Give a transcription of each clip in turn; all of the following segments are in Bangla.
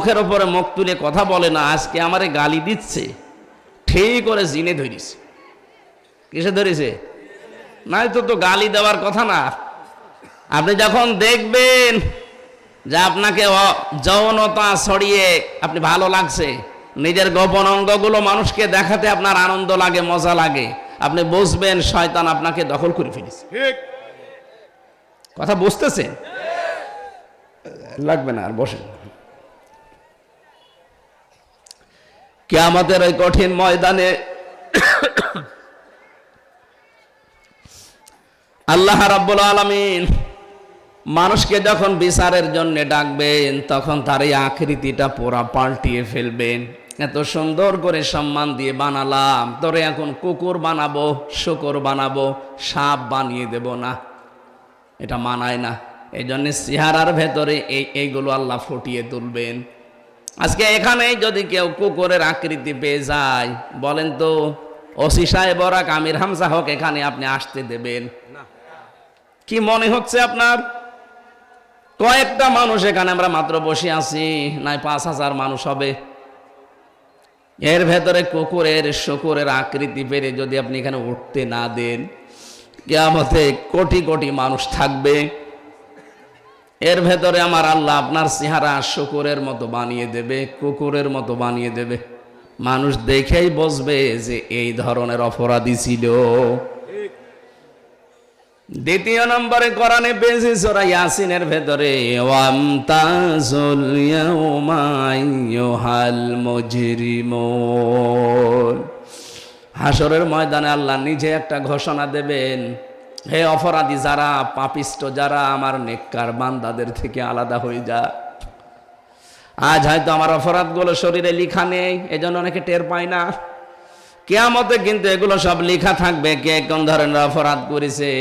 মুখের ওপরে মুখ তুলে কথা বলে না আজকে আমারে গালি দিচ্ছে। ঠিক করে জিনে ধরিস কিসে ধরেছে? নাই তো তো গালি দেওয়ার কথা না। আপনি যখন দেখবেন যে আপনাকে যৌনতা ছড়িয়ে আপনি ভালো লাগছে নিজের গোপন অঙ্গগুলো মানুষকে দেখাতে আপনার আনন্দ লাগে মজা লাগে আপনি বুঝবেন শয়তান আপনাকে দখল করে ফেলেছে। ঠিক। কথা বুঝতেছেন? লাগবে না আর বসেন আমাদের ওই কঠিন ময়দানে আল্লাহ রাব্বুল আলামিন মানুষকে যখন বিচারের জন্য ডাকবেন, তখন তার এই আকৃতিটা পুরা পাল্টিয়ে ফেলবেন। এত সুন্দর করে সম্মান দিয়ে বানালাম। তোরে এখন কুকুর বানাবো, শুকর বানাবো, সাপ বানিয়ে দেব না। এটা মানায় না। এই জন্য চেহারার ভেতরে এই, এইগুলো আল্লাহ ফুটিয়ে তুলবেন। আজকে এখানে যদি কেউ কুকুরের আকৃতি পেয়ে যায় বলেন তো ওসি সাহেব ওরা কামির হামসা হোক এখানে আপনি আসতে দেবেন। কি মনে হচ্ছে আপনার? কয়েকটা মানুষ এখানে আমরা মাত্র বসে আছি নাই পাঁচ হাজার মানুষ হবে। এর ভেতরে কুকুরের শুকুরের আকৃতি পেরে যদি আপনি এখানে উঠতে না দেন কেয়ামতে কোটি কোটি মানুষ থাকবে। এর ভেতরে আমার আল্লাহ আপনার চেহারা শুকুরের মতো বানিয়ে দেবে, কুকুরের মতো বানিয়ে দেবে। মানুষ দেখেই বসবে যে এই ধরনের অপরাধী ছিল। দ্বিতীয় নম্বরে কোরআনে পেয়েছি সোরা ইয়াসিনের ভেতরে ওয়ামতাজুল ইয়াউমা আইয়ুহাল মুজরিমুন। হাসরের ময়দানে আল্লাহ নিজে একটা ঘোষণা দেবেন হে অপরাধী, যারা পাপিষ্ট, যারা আমার নেককার বান্দাদের থেকে আলাদা হয়ে যা। আজ হয়তো আমার অপরাধগুলো শরীরে লিখা নেই, এজন্য অনেকে টের পায় না। কেয়ামতে কিন্তু এগুলো সব লেখা থাকবে, কে কোন ধরনের অপরাধ করেছে।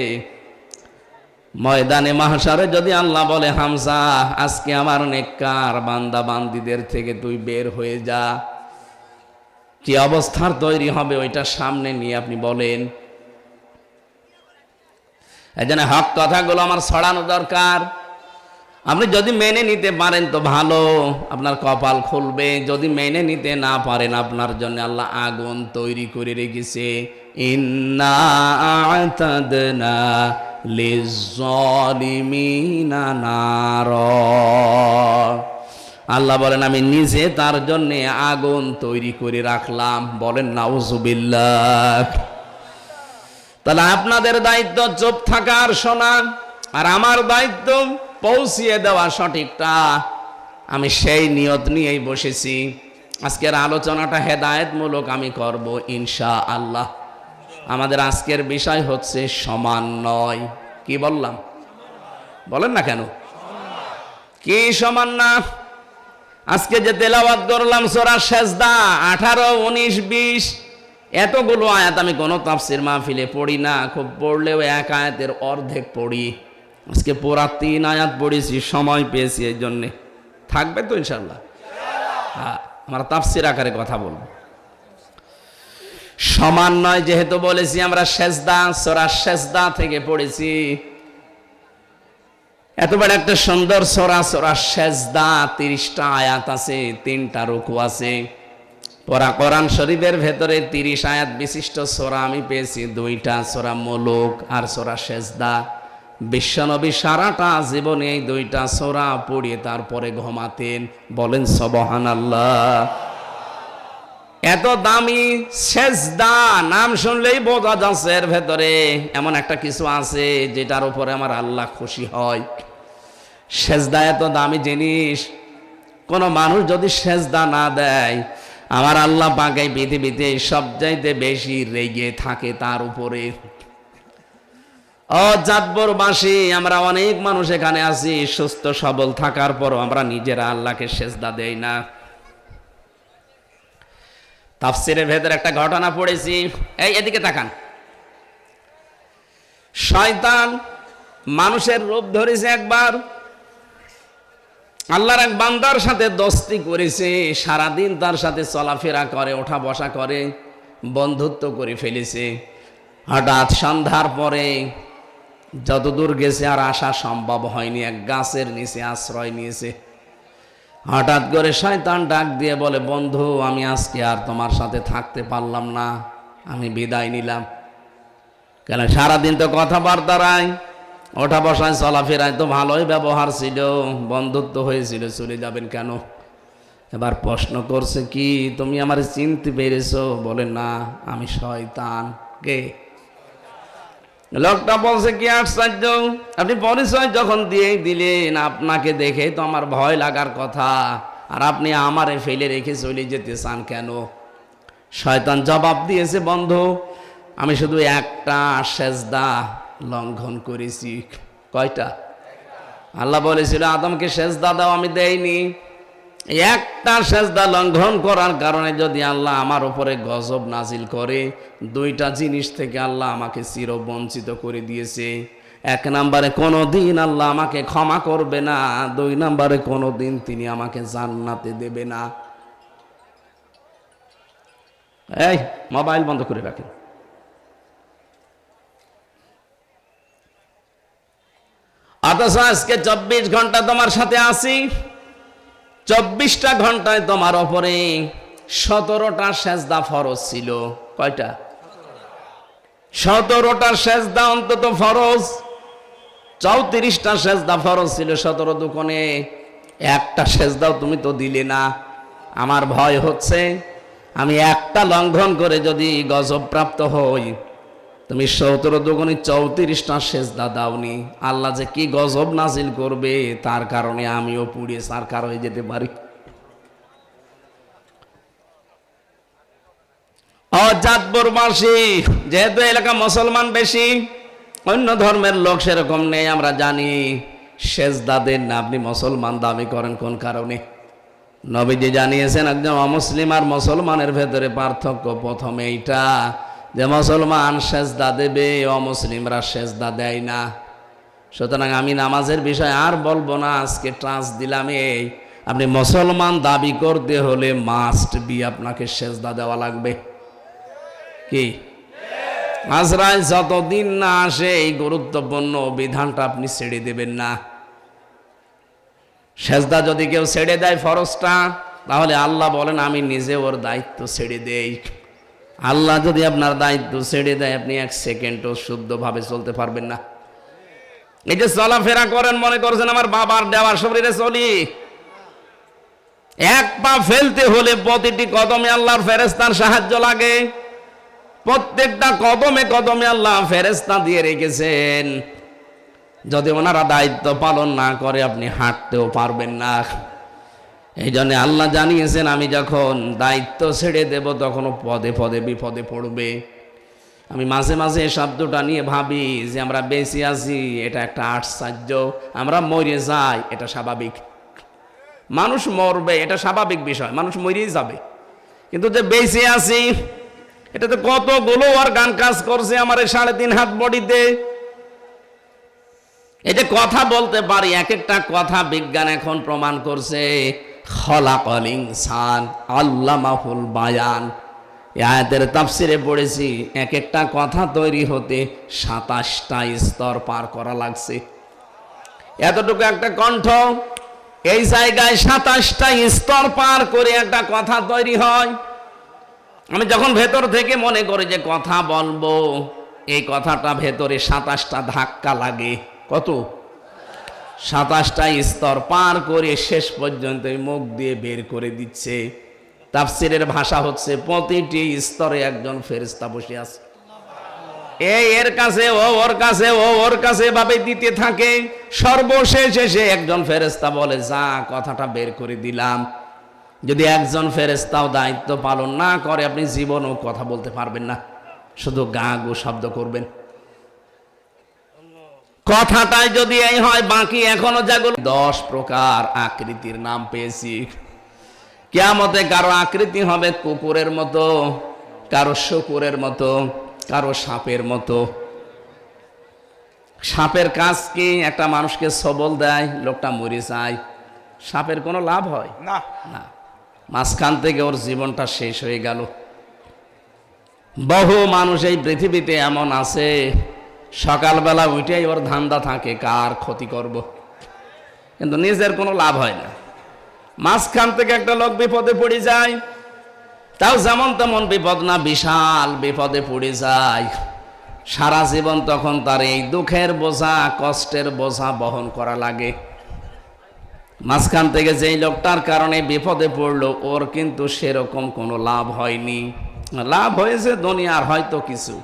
ময়দানে মাহসারে যদি আল্লাহ বলে হামসা আজকে আমার নেককার বান্দা বান্দিদের থেকে তুই বের হয়ে যা। কি অবস্থার তৈরি হবে, ওইটা সামনে নিয়ে আপনি বলেন। এই হক কথাগুলো আমার ছড়ানো দরকার। আপনি যদি মেনে নিতে পারেন তো ভালো, আপনার কপাল খুলবে। যদি মেনে নিতে না পারেন, আপনার জন্য আল্লাহ আগুন তৈরি করে রেখেছে। আল্লাহ বলেন, আমি নিজে তার জন্য আগুন তৈরি করে রাখলাম। বলেন, নাউজুবিল্লাহ। তাহলে আপনাদের দায়িত্ব চুপ থাকার শোনা, আর আমার দায়িত্ব পৌঁছিয়ে দেওয়া সঠিকটা। আমি সেই নিয়ত নিয়েই বসেছি। আজকের আলোচনাটা হেদায়েতমূলক আমি করব ইনশা আল্লাহ আমাদের আজকের বিষয় হচ্ছে সমান নয়। কি বললাম? বলেন না কেন? কি সমান না? আজকে যে তেলাওয়াত করলাম সোরা শেষদা আঠারো, উনিশ, বিশ এতগুলো আয়াত আমি কোনো তাফসির মাহফিলে পড়ি না, খুব পড়লেও এক আয়াতের অর্ধেক পড়ি। আজকে পুরা তিন আয়াত পড়েছি, সময় পেয়েছি এই জন্যে। থাকবে তো ইনশাল্লাহ হ্যাঁ আমরা তাফসির আকারে কথা বলব। সমান নয় যেহেতু বলেছি আমরা শেষদা সোরা শেষদা থেকে পড়েছি। এত বড় একটা সুন্দর সোরা সোরা শেষদা তিরিশটা আয়াত আছে, তিনটা রুকু আছে। পরা কোরআন শরীফের ভেতরে তিরিশ আয়াত বিশিষ্ট সোরা আমি পেয়েছি, দুইটা সোরা মোলক আর সোরা শেষদা বিশ্বনবী সারাটা জীবনে এই দুইটা সোরা পড়িয়ে তারপরে ঘুমাতেন, বলেন সবহান আল্লাহ এত দামি সেজদা, নাম শুনলেই বোঝা যাচ্ছে এর ভেতরে। এমন একটা কিছু আছে যেটার উপরে আমার আল্লাহ খুশি হয়। সেজদা এত দামি জিনিস, কোনো মানুষ যদি সেজদা না দেয় আমার আল্লাহ পাকে পৃথিবীতে সবচাইতে বেশি রেগে থাকে তার উপরে। ও জাতবরবাসী আমরা অনেক মানুষ এখানে আছি, সুস্থ, সবল থাকার পরও আমরা নিজেরা আল্লাহকে সেজদা দেই না। তাফসিরের ভেতরে একটা ঘটনা পড়েছি। এই, এদিকে তাকান। শয়তান মানুষের রূপ ধরেছে একবার আল্লাহর এক বান্দার সাথে দস্তি করেছে, সারাদিন তার সাথে চলাফেরা করে, ওঠা বসা করে, বন্ধুত্ব করে ফেলেছে। হঠাৎ সন্ধ্যার পরে যতদূর গেছে আর আসা সম্ভব হয়নি, এক গাছের নিচে আশ্রয় নিয়েছে। হঠাৎ করে শয়তান ডাক দিয়ে বলে, বন্ধু, আমি আজকে আর তোমার সাথে থাকতে পারলাম না, আমি বিদায় নিলাম। কেন, সারাদিন তো কথাবার্তারায় ওঠা বসায় চলাফেরায় তো ভালোই ব্যবহার ছিল। বন্ধুত্ব হয়েছিল, চলে যাবেন কেন? এবার প্রশ্ন করছে কি, তুমি আমার চিনতে পেরেছ? বলে, না, আমি শয়তান। কে? লোকটা বলছে, কি আশ্চর্য, আপনি পরিচয় যখন দিয়ে দিলেন আপনাকে দেখে তো আমার ভয় লাগার কথা, আর আপনি আমারে ফেলে রেখে চলে যেতে চান কেন? শয়তান জবাব দিয়েছে, বন্ধু, আমি শুধু একটা সেজদা লঙ্ঘন করেছি। কয়টা? আল্লাহ বলেছিল, আদমকে সেজদা দাও, আমি এই একটা সেজদা লঙ্ঘন করার কারণে যদি আল্লাহ আমার উপরে গজব নাজিল করে, দুইটা জিনিস থেকে আল্লাহ আমাকে চির বঞ্চিত করে দিয়েছে। এক নম্বরে কোনো দিন আল্লাহ আমাকে ক্ষমা করবে না। দুই নম্বরে কোনো দিন তিনি আমাকে জান্নাতে দেবে না। এই, মোবাইল বন্ধ করে রাখেন। অথচ আজকে চব্বিশ ঘণ্টা তোমার সাথে আসি চব্বিশটা ঘন্টায় তোমার ওপরে সতেরোটা সেজদা ফরজ ছিল। কয়টা? সতেরোটা সেজদা অন্তত ফরজ। চৌত্রিশটা সেজদা ফরজ ছিল সতেরো দোকানে একটা সেজদাও তুমি তো দিলে না। আমার ভয় হচ্ছে, আমি একটা লঙ্ঘন করে যদি গজব প্রাপ্ত হই তুমি সতেরো দুগুণী চৌত্রিশটা সেজদা দাওনি। আল্লাহ যে কি গজব নাজিল করবে, তার কারণে আমিও পুড়িয়ে সারকার হয়ে যেতে পারি। অজাতপুরবাসী যেহেতু এলাকা মুসলমান বেশি, অন্য ধর্মের লোক সেরকম নেই, আমরা জানি সেজদা দেন না, আপনি মুসলমান দাবি করেন কোন কারণে? নবীজি জানিয়েছেন, একজন অমুসলিম আর মুসলমানের ভেতরে পার্থক্য প্রথমে এইটা যে মুসলমান সেজদা দেবে অমুসলিমরা সেজদা দেয় না। সুতরাং আমি নামাজের বিষয় আর বলব না, আজকে ট্রান্স দিলাম এই আপনি মুসলমান দাবি করতে হলে মাস্ট বি আপনাকে সেজদা দেওয়া লাগবে। কি? আজরাইল যতদিন না আসে, এই গুরুত্বপূর্ণ বিধানটা আপনি ছেড়ে দেবেন না। সেজদা যদি কেউ ছেড়ে দেয় ফরজটা, তাহলে আল্লাহ বলেন, আমি নিজে ওর দায়িত্ব ছেড়ে দেই। আল্লাহ যদি আপনার দায়িত্ব ছেড়ে দেয়, আপনি এক সেকেন্ডও শুদ্ধভাবে চলতে পারবেন না। এই যে চলাফেরা করেন, মনে করছেন আমার বাবার দেওয়ার শরীরে চলি। এক পা ফেলতে হলে প্রতিটি কদমে আল্লাহর ফেরেস্তার সাহায্য লাগে। প্রত্যেকটা কদমে কদমে আল্লাহ ফেরেস্তা দিয়ে রেখেছেন। যদি ওনারা দায়িত্ব পালন না করে, আপনি হাঁটতেও পারবেন না। এই জন্য আল্লাহ জানিয়েছেন, আমি যখন দায়িত্ব ছেড়ে দেব, তখনও পদে পদে বিপদে পড়বে। আমি মাঝে মাঝে শব্দটা নিয়ে ভাবি যে আমরা বেঁচে আছি, এটা একটা আশ্চর্য। আমরা মরে যাই, এটা স্বাভাবিক। মানুষ মরবে, এটা স্বাভাবিক বিষয়, মানুষ মরেই যাবে। কিন্তু যে বেঁচে আছি এটাতে কতগুলো আর গান কাজ করছে আমার এই সাড়ে তিন হাত বডিতে। এই যে কথা বলতে পারি, এক একটা কথা বিজ্ঞান এখন প্রমাণ করছে। খলাকল ইনসান, আল্লামাহুল বায়ান। আয়াতের তাফসিরে পড়েছি এক একটা কথা তৈরি হতে সাতাশটা স্তর পার করা লাগছে। এতটুকু একটা কণ্ঠ, এই জায়গায় সাতাশটা স্তর পার করে একটা কথা তৈরি হয়। আমি যখন ভেতর থেকে মনে করি যে কথা বলব, এই কথাটা ভেতরে সাতাশটা ধাক্কা লাগে। কত? সাতাশটা স্তর পার করে শেষ পর্যন্ত মুখ দিয়ে বের করে দিচ্ছে। তাফসিরের ভাষা হচ্ছে, প্রতিটি স্তরে একজন ফেরিস্তা বসে আছে। এই এর কাছে, ও ওর কাছে, ও ওর কাছে ভাবে দিতে থাকে। সর্বশেষ এসে একজন ফেরেস্তা বলে, যা কথাটা বের করে দিলাম। যদি একজন ফেরেস্তাও দায়িত্ব পালন না করে, আপনি জীবনও কথা বলতে পারবেন না। শুধু গা গু শব্দ করবেন। কথাটাই যদি এই হয় বাকি এখনও যেগুলো দশ প্রকার আকৃতির নাম পেয়েছি। কেয়ামতে কারও আকৃতি হবে কুকুরের মতো কারও শুকুরের মতো কারও সাপের মতো। সাপের কাজ কি? একটা মানুষকে সবল দেয় লোকটা মরে যায়। সাপের কোনো লাভ হয়? না। না। মাঝখান থেকে ওর জীবনটা শেষ হয়ে গেল। বহু মানুষ এই পৃথিবীতে এমন আছে সকালবেলা উঠেই ওর ধান্দা থাকে, কার ক্ষতি করব। কিন্তু নিজের কোনো লাভ হয় না। মাঝখান থেকে একটা লোক বিপদে পড়ে যায়, তাও যেমন তেমন বিপদ না, বিশাল বিপদে পড়ে যায়। সারা জীবন তখন তার এই দুঃখের বোঝা, কষ্টের বোঝা বহন করা লাগে। মাঝখান থেকে যেই লোকটার কারণে বিপদে পড়ল, ওর কিন্তু সেরকম কোনো লাভ হয়নি। লাভ হয়েছে দুনিয়ার হয়তো কিছু।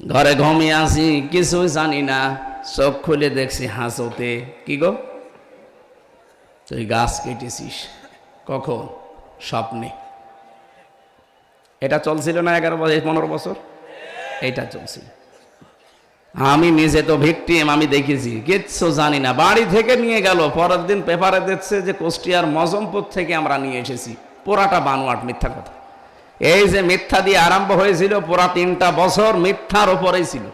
ঘরে ঘুমিয়ে আসি কিছুই জানি না। চোখ খুলে দেখছি হাসতে। কি গো? তুই গাছ কেটেছিস। কখন? স্বপ্নে। এটা চলছিল না এগারো বছর, পনেরো বছর? এটা চলছিল। আমি নিজে তো ভিকটিম, আমি দেখেছি। কিচ্ছু জানি না। বাড়ি থেকে নিয়ে গেল। পরের দিন পেপারে দেখছে যে কুষ্টিয়ার মজমপুর থেকে আমরা নিয়ে এসেছি। পোড়াটা বানোয়াট, মিথ্যা কথা। এই যে মিথ্যা দিয়ে আরম্ভ হয়েছিল, পুরা তিনটা বছর মিথ্যার ওপরেই ছিল।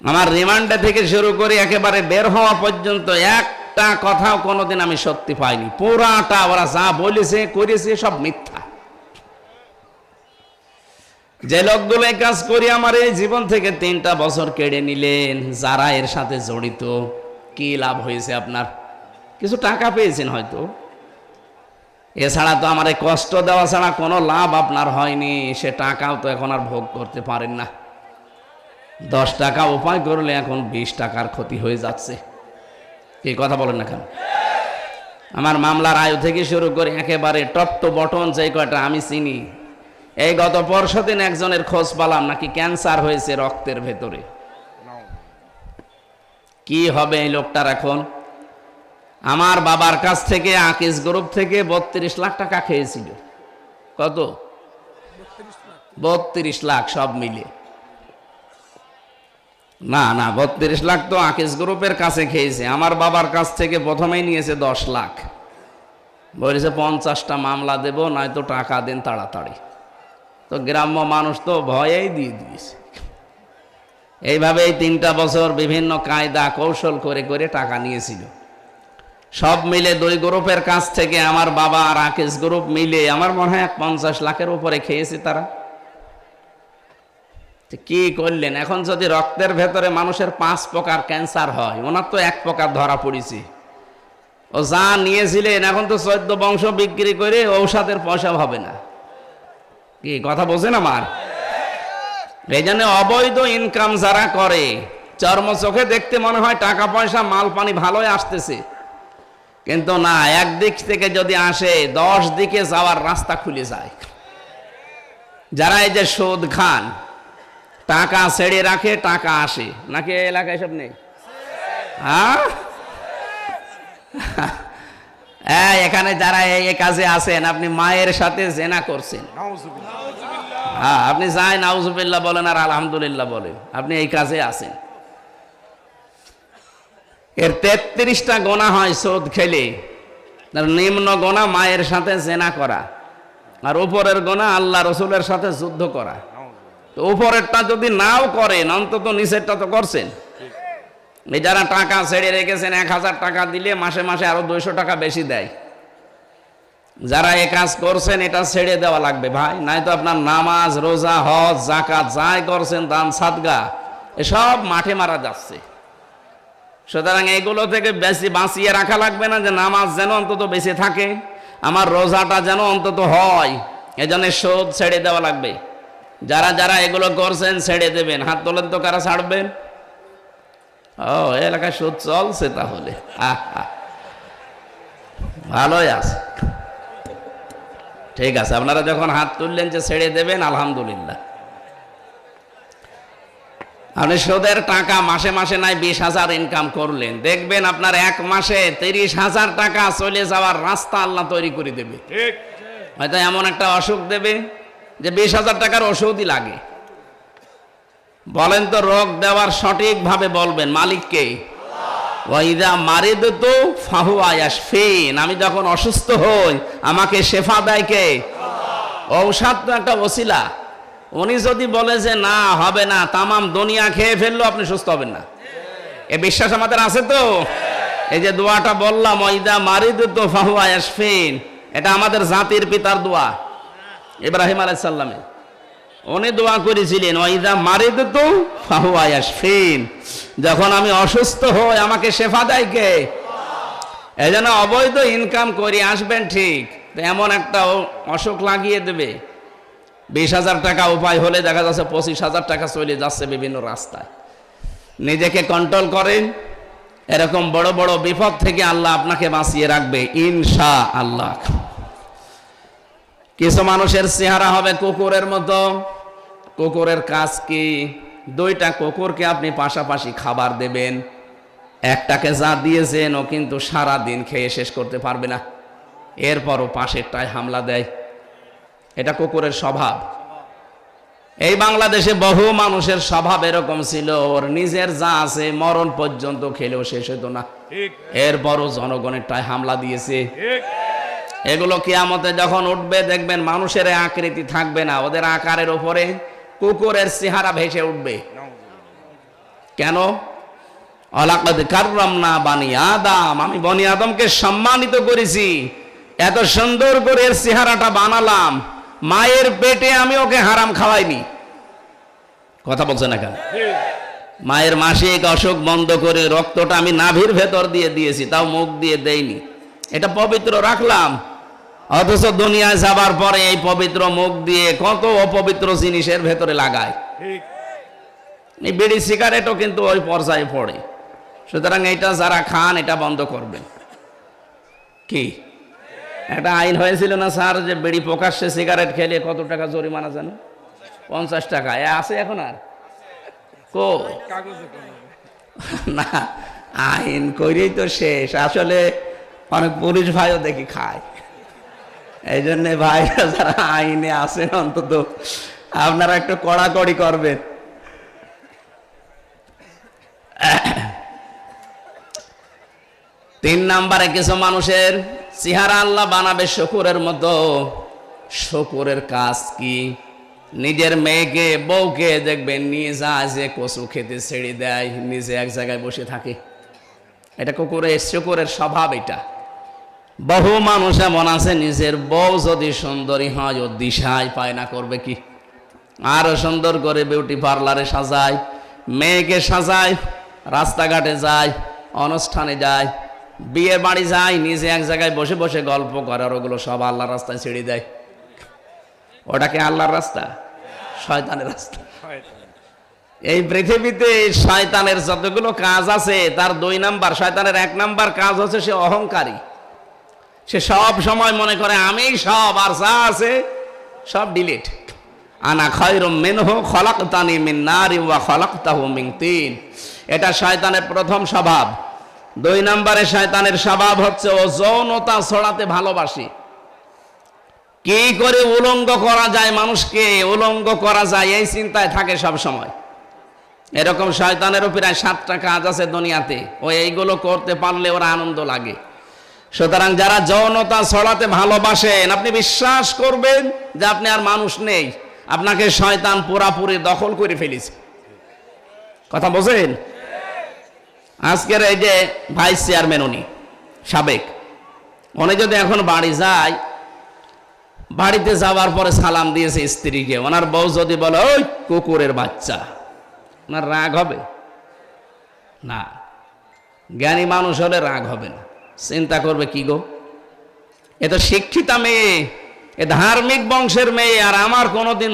আমার রিমান্ডে থেকে শুরু করে একেবারে বের হওয়া পর্যন্ত একটা কথাও কোনোদিন আমি সত্যি পাইনি। পুরাটা ওরা যা বলেছে, করেছে, সব মিথ্যা। যে লোকগুলো কাজ করি আমার এই জীবন থেকে তিনটা বছর কেড়ে নিলেন, যারা এর সাথে জড়িত, কি লাভ হয়েছে আপনার? কিছু টাকা পেয়েছেন হয়তো। এছাড়া তো আমার এই কষ্ট দেওয়া ছাড়া কোনো লাভ আপনার হয়নি। সে টাকাও তো এখন আর ভোগ করতে পারেন না। দশ টাকা উপায় করলে এখন বিশ টাকার ক্ষতি হয়ে যাচ্ছে। কি কথা বলেন না কেন? আমার মামলার আয়ু থেকে শুরু করে একেবারে টপ টু বটন যে কয়টা আমি চিনি। এই গত পরশু দিন একজনের খোঁজ পালাম, নাকি ক্যান্সার হয়েছে রক্তের ভেতরে। কি হবে এই লোকটার এখন? আমার বাবার কাছ থেকে, আকিস গ্রুপ থেকে বত্রিশ লাখ টাকা খেয়েছিল। কত? বত্রিশ লাখ সব মিলে। না না, বত্রিশ লাখ তো আকিস গ্রুপের কাছে খেয়েছে। আমার বাবার কাছ থেকে প্রথমেই নিয়েছে দশ লাখ। বলেছে, পঞ্চাশটা মামলা দেব, নয়তো টাকা দেন তাড়াতাড়ি। তো গ্রাম্য মানুষ তো ভয়েই দিয়ে দিয়েছে। এইভাবে এই তিনটা বছর বিভিন্ন কায়দা কৌশল করে করে টাকা নিয়েছিল। সব মিলে দুই গ্রুপের কাছ থেকে আমার বাবা আর আকেশ গ্রুপ মিলে আমার মনে হয় পঞ্চাশ লাখের উপরে খেয়েছে তারা। কি করলেন? এখন যদি রক্তের ভেতরে মানুষের পাঁচ প্রকার ক্যান্সার হয়, ওনার তো এক প্রকার ধরা পড়েছে। ও যা নিয়েছিলেন, এখন তো চোদ্দ বংশ বিক্রি করে ঔষধের পয়সা হবে না। কি, কথা বোঝেন আমার? এই জন্য অবৈধ ইনকাম যারা করে চর্ম চোখে দেখতে মনে হয় টাকা পয়সা মাল পানি ভালোই আসতেছে। কিন্তু না একদিক থেকে যদি আসে দশ দিকে যাওয়ার রাস্তা খুলে যায়। যারা এই যে সুদ খান টাকা ছেড়ে রাখে টাকা আসে। নাকি এলাকায় সব নেই? হ্যাঁ? হ্যাঁ এখানে যারা এই কাজে আছেন আপনি মায়ের সাথে জেনা করছেন। হ্যাঁ আপনি যাই নাউজুবিল্লাহ বলেন আর আলহামদুলিল্লাহ বলেন। আপনি এই কাজে আছেন। এর তেত্রিশটা গোনা হয় সোদ খেলে। তার নিম্ন গোনা মায়ের সাথে জেনা করা। আর উপরের গোনা আল্লাহ রসুলের সাথে যুদ্ধ করা। তো উপরেরটা যদি নাও করেন, অন্তত নিচেরটা তো করছেন। এই যারা টাকা ছেড়ে রেখেছেন, এক হাজার টাকা দিলে মাসে মাসে আরও দুইশো টাকা বেশি দেয়। যারা এ কাজ করছেন, এটা ছেড়ে দেওয়া লাগবে ভাই। নাই তো আপনার নামাজ, রোজা, হজ জাকাত যাই করছেন, দান, সাদগা, এসব মাঠে মারা যাচ্ছে। সুতরাং এগুলো থেকে বেশি বাঁচিয়ে রাখা লাগবে না যে নামাজ যেন অন্তত বেশি থাকে, আমার রোজাটা যেন অন্তত হয়, এজন্য শোধ ছেড়ে দেওয়া লাগবে। যারা যারা এগুলো করছেন, ছেড়ে দেবেন। হাত তোলেন তো কারা ছাড়বেন? ও এলাকায় সুদ চলছে তাহলে। ভালোই আছে। ঠিক আছে, আপনারা যখন হাত তুললেন যে ছেড়ে দেবেন, আলহামদুলিল্লাহ। আপনি সুদের টাকা মাসে মাসে নাই বিশ হাজার ইনকাম করলেন। দেখবেন আপনার এক মাসে তিরিশ হাজার টাকা চলে যাওয়ার রাস্তা আল্লাহ তৈরি করে দেবে। হয়তো এমন একটা অসুখ দেবে যে বিশ হাজার টাকার ওষুধই লাগে। বলেন তো রোগ দেওয়ার সঠিকভাবে বলবেন মালিককে ওয়াইদা মারিদ তো ফাহু আয়াস ফিন আমি যখন অসুস্থ হই আমাকে শেফা দেয় কে? ঔষধ তো একটা ওসিলা। উনি যদি বলে যে না, হবে না, তামাম দুনিয়া খেয়ে ফেলল, আপনি সুস্থ হবেন না। এ বিশ্বাস আমাদের আছে তো? এই যে দোয়াটা বললাম ওইদা মারিদ তো ফাহু আয়াশফিন এটা আমাদের জাতির পিতার দোয়া, ইব্রাহিম আলাইসাল্লামে উনি দোয়া করেছিলেন ওইদা মারে তো ফাহুয়ায়াসফিন যখন আমি অসুস্থ হই, আমাকে শেফা দেয় কে? এই জন্য অবৈধ ইনকাম করি আসবেন ঠিক এমন একটা অসুখ লাগিয়ে দেবে। বিশ হাজার টাকা উপায় হলে দেখা যাচ্ছে পঁচিশ হাজার টাকা চলে যাচ্ছে বিভিন্ন রাস্তায়। নিজেকে কন্ট্রোল করেন, এরকম বড় বড় বিপদ থেকে আল্লাহ আপনাকে বাঁচিয়ে রাখবে ইনশা আল্লাহ কিছু মানুষের চেহারা হবে কুকুরের মতো। কুকুরের কাজ কি? দুইটা কুকুরকে আপনি পাশাপাশি খাবার দেবেন। একটাকে যা দিয়েছেন, ও কিন্তু সারা দিন খেয়ে শেষ করতে পারবে না। এরপরও পাশেরটায় হামলা দেয়। এটা কুকুরের স্বভাব। এই বাংলাদেশে বহু মানুষের স্বভাব এরকম ছিল ওর নিজের যা আছে মরণ পর্যন্ত খেলেও শেষ হতো না। এরপরও জনগণেরটায় হামলা দিয়েছে। এগুলো কিয়ামতে যখন উঠবে দেখবেন মানুষের আকৃতি থাকবে না। ওদের আকারের উপরে কুকুরের চেহারা ভেসে উঠবে। কেন? অলাকাদ কাররাম না বানি আদম। আমি বনি আদমকে সম্মানিত করেছি। এত সুন্দর করে এর চেহারাটা বানালাম। মায়ের পেটে আমি ওকে হারাম খাওয়াইনি। কথা বলছে না কেন? মায়ের মাসিক অসুখ বন্ধ করে রক্তটা আমি নাভির ভেতর দিয়ে দিয়েছি তাও মুখ দিয়ে দেইনি। এটা পবিত্র রাখলাম। অথচ দুনিয়ায় যাবার পরে এই পবিত্র মুখ দিয়ে কত অপবিত্র জিনিসের ভেতরে লাগায়। এই বিড়ি সিগারেটও কিন্তু ওই পর্যায়ে পড়ে। সুতরাং এটা যারা খান এটা বন্ধ করবেন। কি? একটা আইন হয়েছিল না স্যার যে বিড়ি প্রকাশ্যে সিগারেট খেলে কত টাকা জরিমানা জানো? পঞ্চাশ টাকা। এ আছে এখন আর? কো না, আইন করেই তো শেষ। আসলে অনেক পুলিশ ভাইও দেখি খায়। এই জন্যে ভাইরা যারা আইনে আছেন অন্তত আপনারা একটু কড়াকড়ি করবেন। তিন নাম্বারে কিছু মানুষের চেহারা আল্লাহ বানাবে শকুরের মতো। শকুরের কাজ কি? নিজের মেয়েকে, বউকে দেখবেন নিয়ে যায় যে কচু খেতে ছেড়ে দেয়, নিজে এক জায়গায় বসে থাকে। এটা কুকুরের, শকুরের স্বভাব এটা। বহু মানুষ এমন আছে, নিজের বউ যদি সুন্দরী হয়, ও দিশায় পায় না, করবে কি? আরও সুন্দর করে বিউটি পার্লারে সাজায়, মেয়েকে সাজায়, রাস্তাঘাটে যায়, অনুষ্ঠানে যায়। বিয়ে বাড়ি যায় নিজে এক জায়গায় বসে বসে গল্প করে আর ওগুলো সব আল্লাহর রাস্তায় ছেড়ে দেয়। ওটাকে আল্লাহর রাস্তা? শয়তানের রাস্তা। এই পৃথিবীতে শয়তানের যতগুলো কাজ আছে, তার দুই নাম্বার, শয়তানের এক নাম্বার কাজ হচ্ছে সে অহংকারী। সে সব সময় মনে করে, আমি সব আর যা আছে সব ডিলিট আনা খয়রুম মিনহু খলাকতানি মিন নারি ওয়া খলাকতাহু মিন তিন। এটা শয়তানের প্রথম স্বভাব। দুই নম্বরে শয়তানের স্বভাব হচ্ছে ও যৌনতা ছড়াতে ভালোবাসি। কি করে উলঙ্গ করা যায় মানুষকে? উলঙ্গ করা যায়, এই চিন্তায় থাকে সব সময় এরকম শয়তানেরও প্রায় সাতটা কাজ আছে দুনিয়াতে। ও এইগুলো করতে পারলে ওরা আনন্দ লাগে। সুতরাং যারা যৌনতা ছড়াতে ভালোবাসেন, আপনি বিশ্বাস করবেন যে আপনি আর মানুষ নেই। আপনাকে শয়তান পুরাপুরি দখল করে ফেলেছে। কথা বোঝেন? আজকের এই যে ভাইস চেয়ারম্যান উনি, সাবেক, উনি যদি এখন বাড়ি যায়, বাড়িতে যাওয়ার পরে সালাম দিয়েছে স্ত্রীকে, ওনার বউ যদি বলে, ওই কুকুরের বাচ্চা ওনার রাগ হবে? না। জ্ঞানী মানুষ হলে রাগ হবে না। চিন্তা করবে কি গো? এ তো শিক্ষিতা মেয়ে, এ ধার্মিক বংশের মেয়ে, আর আমার কোনোদিন